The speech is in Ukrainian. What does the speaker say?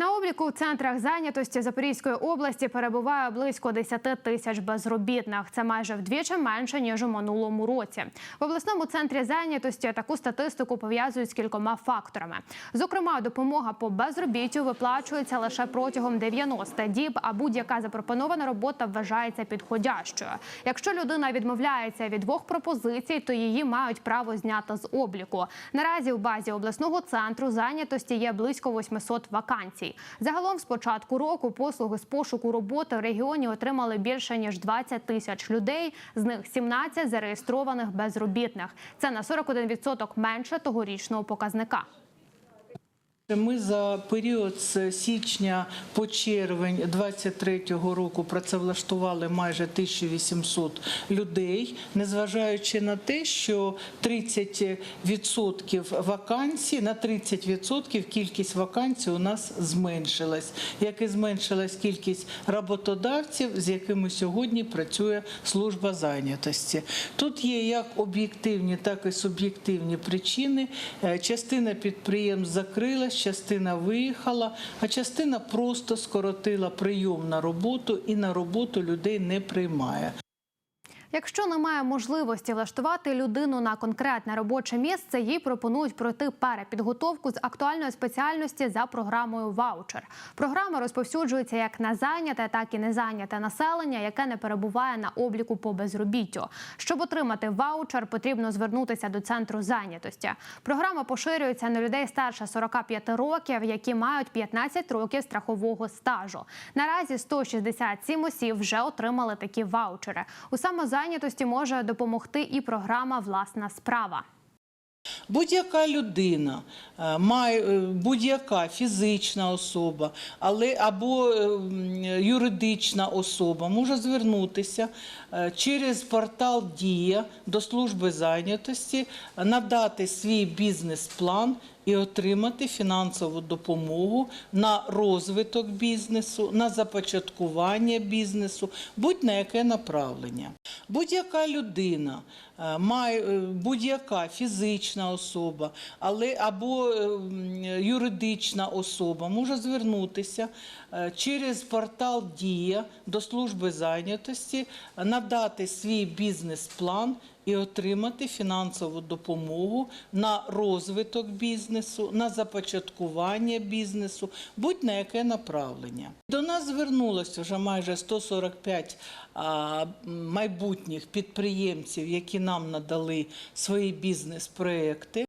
На обліку в центрах зайнятості Запорізької області перебуває близько 10 тисяч безробітних. Це майже вдвічі менше ніж у минулому році. В обласному центрі зайнятості таку статистику пов'язують з кількома факторами. Зокрема, допомога по безробіттю виплачується лише протягом 90 діб, а будь-яка запропонована робота вважається підходящою. Якщо людина відмовляється від двох пропозицій, то її мають право зняти з обліку. Наразі в базі обласного центру зайнятості є близько 800 вакансій. Загалом з початку року послуги з пошуку роботи в регіоні отримали більше ніж 20 тисяч людей. З них 17 зареєстрованих безробітних. Це на 41% менше тогорічного показника. Ми за період з січня по червень 2023 року працевлаштували майже 1800 людей, незважаючи на те, що 30% вакансій, на 30% кількість вакансій у нас зменшилась, як і зменшилась кількість роботодавців, з якими сьогодні працює служба зайнятості. Тут є як об'єктивні, так і суб'єктивні причини. Е, Частина підприємств закрилась, частина виїхала, а частина просто скоротила прийом на роботу і на роботу людей не приймає. Якщо немає можливості влаштувати людину на конкретне робоче місце, їй пропонують пройти перепідготовку з актуальної спеціальності за програмою ваучер. Програма розповсюджується як на зайняте, так і незайняте населення, яке не перебуває на обліку по безробіттю. Щоб отримати ваучер, потрібно звернутися до центру зайнятості. Програма поширюється на людей старше 45 років, які мають 15 років страхового стажу. Наразі 167 осіб вже отримали такі ваучери. У самозайнятості може допомогти і програма Власна справа. Будь-яка людина е, е, будь-яка фізична особа, але або е, юридична особа може звернутися через портал Дія до служби зайнятості, надати свій бізнес-план і отримати фінансову допомогу на розвиток бізнесу, на започаткування бізнесу, будь-на яке направлення. Будь-яка людина е, е, будь-яка фізична особа, але або е, юридична особа може звернутися через портал Дія до служби зайнятості, надати свій бізнес-план і отримати фінансову допомогу на розвиток бізнесу, на започаткування бізнесу, будь-на яке направлення. До нас звернулося вже майже 145 а, майбутніх підприємців, які нам надали свої бізнес-проекти.